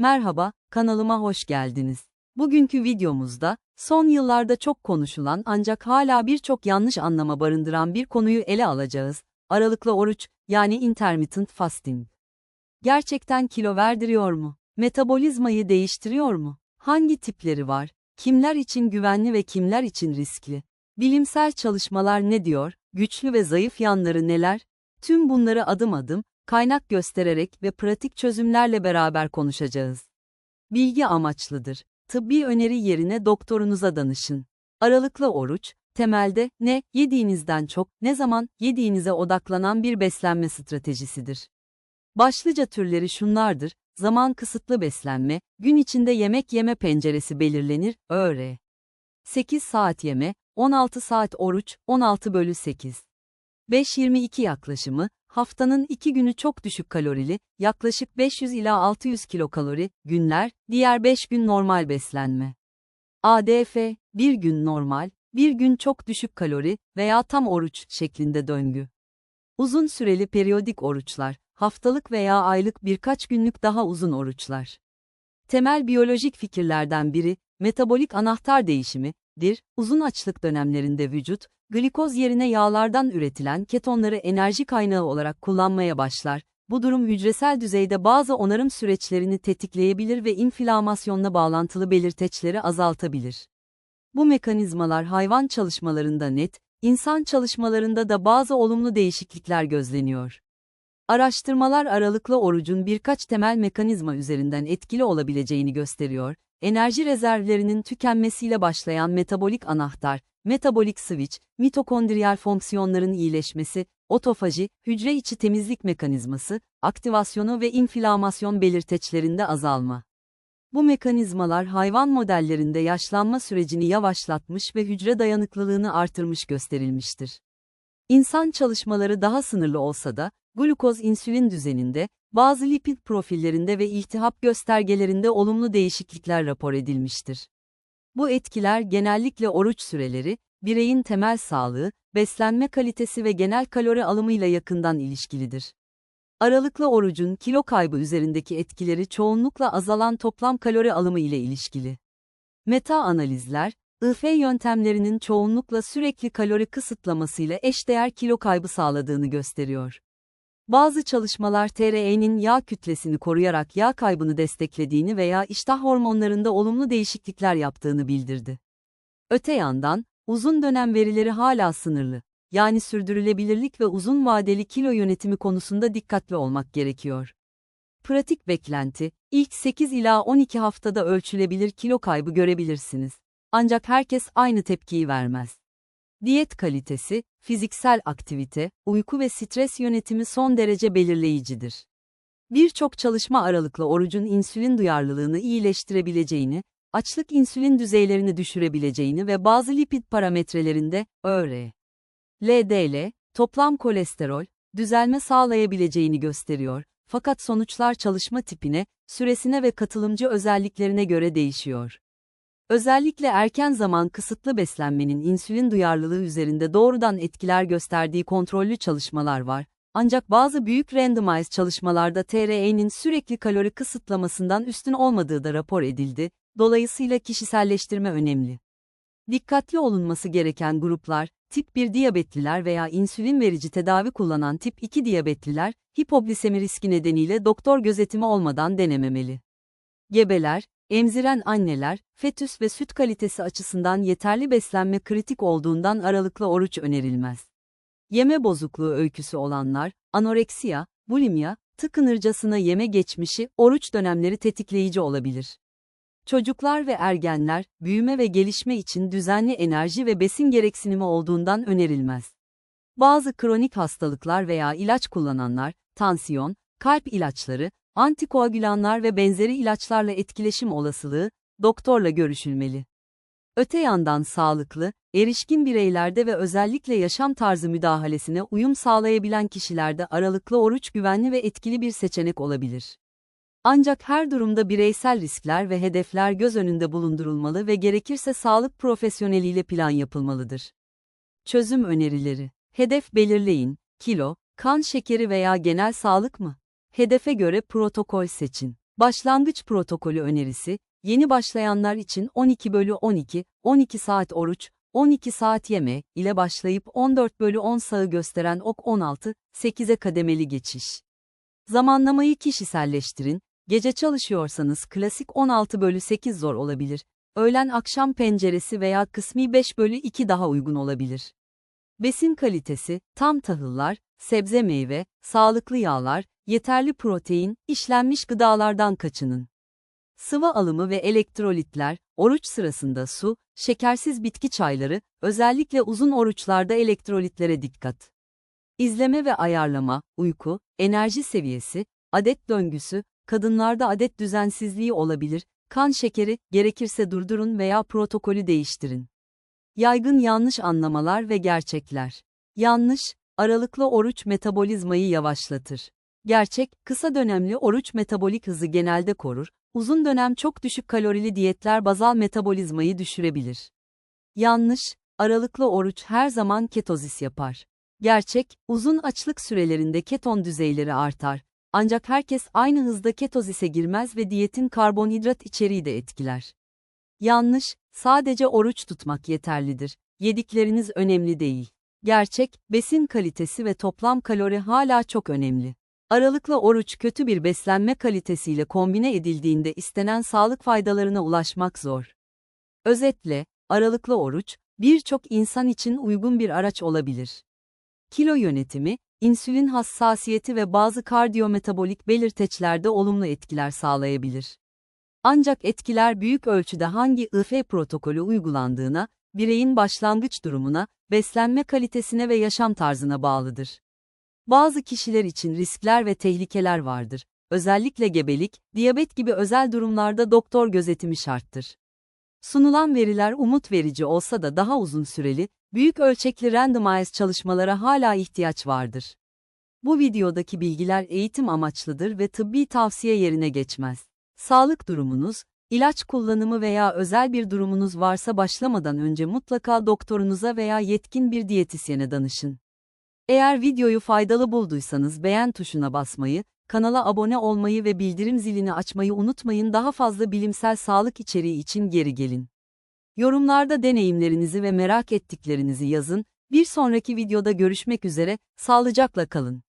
Merhaba, kanalıma hoş geldiniz. Bugünkü videomuzda, son yıllarda çok konuşulan ancak hala birçok yanlış anlama barındıran bir konuyu ele alacağız. Aralıklı oruç, yani intermittent fasting. Gerçekten kilo verdiriyor mu? Metabolizmayı değiştiriyor mu? Hangi tipleri var? Kimler için güvenli ve kimler için riskli? Bilimsel çalışmalar ne diyor? Güçlü ve zayıf yanları neler? Tüm bunları adım adım, kaynak göstererek ve pratik çözümlerle beraber konuşacağız. Bilgi amaçlıdır. Tıbbi öneri yerine doktorunuza danışın. Aralıklı oruç, temelde ne yediğinizden çok ne zaman yediğinize odaklanan bir beslenme stratejisidir. Başlıca türleri şunlardır: zaman kısıtlı beslenme, gün içinde yemek yeme penceresi belirlenir, öğre. 8 saat yeme, 16 saat oruç, 16 bölü 8. 5-22 yaklaşımı, haftanın 2 günü çok düşük kalorili, yaklaşık 500 ila 600 kilokalori, günler, diğer 5 gün normal beslenme. ADF, bir gün normal, bir gün çok düşük kalori veya tam oruç şeklinde döngü. Uzun süreli periyodik oruçlar, haftalık veya aylık birkaç günlük daha uzun oruçlar. Temel biyolojik fikirlerden biri, metabolik anahtar değişimi, dir, uzun açlık dönemlerinde vücut, glikoz yerine yağlardan üretilen ketonları enerji kaynağı olarak kullanmaya başlar. Bu durum hücresel düzeyde bazı onarım süreçlerini tetikleyebilir ve inflamasyonla bağlantılı belirteçleri azaltabilir. Bu mekanizmalar hayvan çalışmalarında net, insan çalışmalarında da bazı olumlu değişiklikler gözleniyor. Araştırmalar aralıklı orucun birkaç temel mekanizma üzerinden etkili olabileceğini gösteriyor. Enerji rezervlerinin tükenmesiyle başlayan metabolik anahtar, metabolik switch, mitokondriyal fonksiyonların iyileşmesi, otofaji, hücre içi temizlik mekanizması, aktivasyonu ve inflamasyon belirteçlerinde azalma. Bu mekanizmalar hayvan modellerinde yaşlanma sürecini yavaşlatmış ve hücre dayanıklılığını artırmış gösterilmiştir. İnsan çalışmaları daha sınırlı olsa da, glukoz insülin düzeninde, bazı lipid profillerinde ve iltihap göstergelerinde olumlu değişiklikler rapor edilmiştir. Bu etkiler genellikle oruç süreleri, bireyin temel sağlığı, beslenme kalitesi ve genel kalori alımıyla yakından ilişkilidir. Aralıklı orucun kilo kaybı üzerindeki etkileri çoğunlukla azalan toplam kalori alımı ile ilişkili. Meta analizler, IF yöntemlerinin çoğunlukla sürekli kalori kısıtlamasıyla eşdeğer kilo kaybı sağladığını gösteriyor. Bazı çalışmalar TRE'nin yağ kütlesini koruyarak yağ kaybını desteklediğini veya iştah hormonlarında olumlu değişiklikler yaptığını bildirdi. Öte yandan, uzun dönem verileri hala sınırlı. Yani sürdürülebilirlik ve uzun vadeli kilo yönetimi konusunda dikkatli olmak gerekiyor. Pratik beklenti, ilk 8 ila 12 haftada ölçülebilir kilo kaybı görebilirsiniz. Ancak herkes aynı tepkiyi vermez. Diyet kalitesi, fiziksel aktivite, uyku ve stres yönetimi son derece belirleyicidir. Birçok çalışma aralıklı orucun insülin duyarlılığını iyileştirebileceğini, açlık insülin düzeylerini düşürebileceğini ve bazı lipid parametrelerinde, ÖR, LDL, toplam kolesterol, düzelme sağlayabileceğini gösteriyor, fakat sonuçlar çalışma tipine, süresine ve katılımcı özelliklerine göre değişiyor. Özellikle erken zaman kısıtlı beslenmenin insülin duyarlılığı üzerinde doğrudan etkiler gösterdiği kontrollü çalışmalar var. Ancak bazı büyük randomized çalışmalarda TRE'nin sürekli kalori kısıtlamasından üstün olmadığı da rapor edildi. Dolayısıyla kişiselleştirme önemli. Dikkatli olunması gereken gruplar, tip 1 diyabetliler veya insülin verici tedavi kullanan tip 2 diyabetliler, hipoglisemi riski nedeniyle doktor gözetimi olmadan denememeli. Gebeler, Emziren anneler, fetüs ve süt kalitesi açısından yeterli beslenme kritik olduğundan aralıklı oruç önerilmez. Yeme bozukluğu öyküsü olanlar, anoreksiya, bulimya, tıkınırcasına yeme geçmişi, oruç dönemleri tetikleyici olabilir. Çocuklar ve ergenler, büyüme ve gelişme için düzenli enerji ve besin gereksinimi olduğundan önerilmez. Bazı kronik hastalıklar veya ilaç kullananlar, tansiyon, kalp ilaçları, antikoagülanlar ve benzeri ilaçlarla etkileşim olasılığı, doktorla görüşülmeli. Öte yandan sağlıklı, erişkin bireylerde ve özellikle yaşam tarzı müdahalesine uyum sağlayabilen kişilerde aralıklı oruç güvenli ve etkili bir seçenek olabilir. Ancak her durumda bireysel riskler ve hedefler göz önünde bulundurulmalı ve gerekirse sağlık profesyoneliyle plan yapılmalıdır. Çözüm önerileri Hedef belirleyin, kilo, kan şekeri veya genel sağlık mı? Hedefe göre protokol seçin. Başlangıç protokolü önerisi, yeni başlayanlar için 12 bölü 12, 12 saat oruç, 12 saat yeme ile başlayıp 14 bölü 10 sağı gösteren ok 16, 8'e kademeli geçiş. Zamanlamayı kişiselleştirin, gece çalışıyorsanız klasik 16 bölü 8 zor olabilir, öğlen akşam penceresi veya kısmi 5 bölü 2 daha uygun olabilir. Besin kalitesi, tam tahıllar, sebze meyve, sağlıklı yağlar, yeterli protein, işlenmiş gıdalardan kaçının. Sıvı alımı ve elektrolitler, oruç sırasında su, şekersiz bitki çayları, özellikle uzun oruçlarda elektrolitlere dikkat. İzleme ve ayarlama, uyku, enerji seviyesi, adet döngüsü, kadınlarda adet düzensizliği olabilir, kan şekeri, gerekirse durdurun veya protokolü değiştirin. Yaygın yanlış anlamalar ve gerçekler. Yanlış, aralıklı oruç metabolizmayı yavaşlatır. Gerçek, kısa dönemli oruç metabolik hızı genelde korur, uzun dönem çok düşük kalorili diyetler bazal metabolizmayı düşürebilir. Yanlış, aralıklı oruç her zaman ketozis yapar. Gerçek, uzun açlık sürelerinde keton düzeyleri artar. Ancak herkes aynı hızda ketozise girmez ve diyetin karbonhidrat içeriği de etkiler. Yanlış, sadece oruç tutmak yeterlidir. Yedikleriniz önemli değil. Gerçek, besin kalitesi ve toplam kalori hala çok önemli. Aralıklı oruç kötü bir beslenme kalitesiyle kombine edildiğinde istenen sağlık faydalarına ulaşmak zor. Özetle, aralıklı oruç, birçok insan için uygun bir araç olabilir. Kilo yönetimi, insülin hassasiyeti ve bazı kardiyometabolik belirteçlerde olumlu etkiler sağlayabilir. Ancak etkiler büyük ölçüde hangi IF protokolü uygulandığına, bireyin başlangıç durumuna, beslenme kalitesine ve yaşam tarzına bağlıdır. Bazı kişiler için riskler ve tehlikeler vardır. Özellikle gebelik, diyabet gibi özel durumlarda doktor gözetimi şarttır. Sunulan veriler umut verici olsa da daha uzun süreli, büyük ölçekli randomized çalışmalara hala ihtiyaç vardır. Bu videodaki bilgiler eğitim amaçlıdır ve tıbbi tavsiye yerine geçmez. Sağlık durumunuz, ilaç kullanımı veya özel bir durumunuz varsa başlamadan önce mutlaka doktorunuza veya yetkin bir diyetisyene danışın. Eğer videoyu faydalı bulduysanız beğen tuşuna basmayı, kanala abone olmayı ve bildirim zilini açmayı unutmayın daha fazla bilimsel sağlık içeriği için geri gelin. Yorumlarda deneyimlerinizi ve merak ettiklerinizi yazın, bir sonraki videoda görüşmek üzere, sağlıcakla kalın.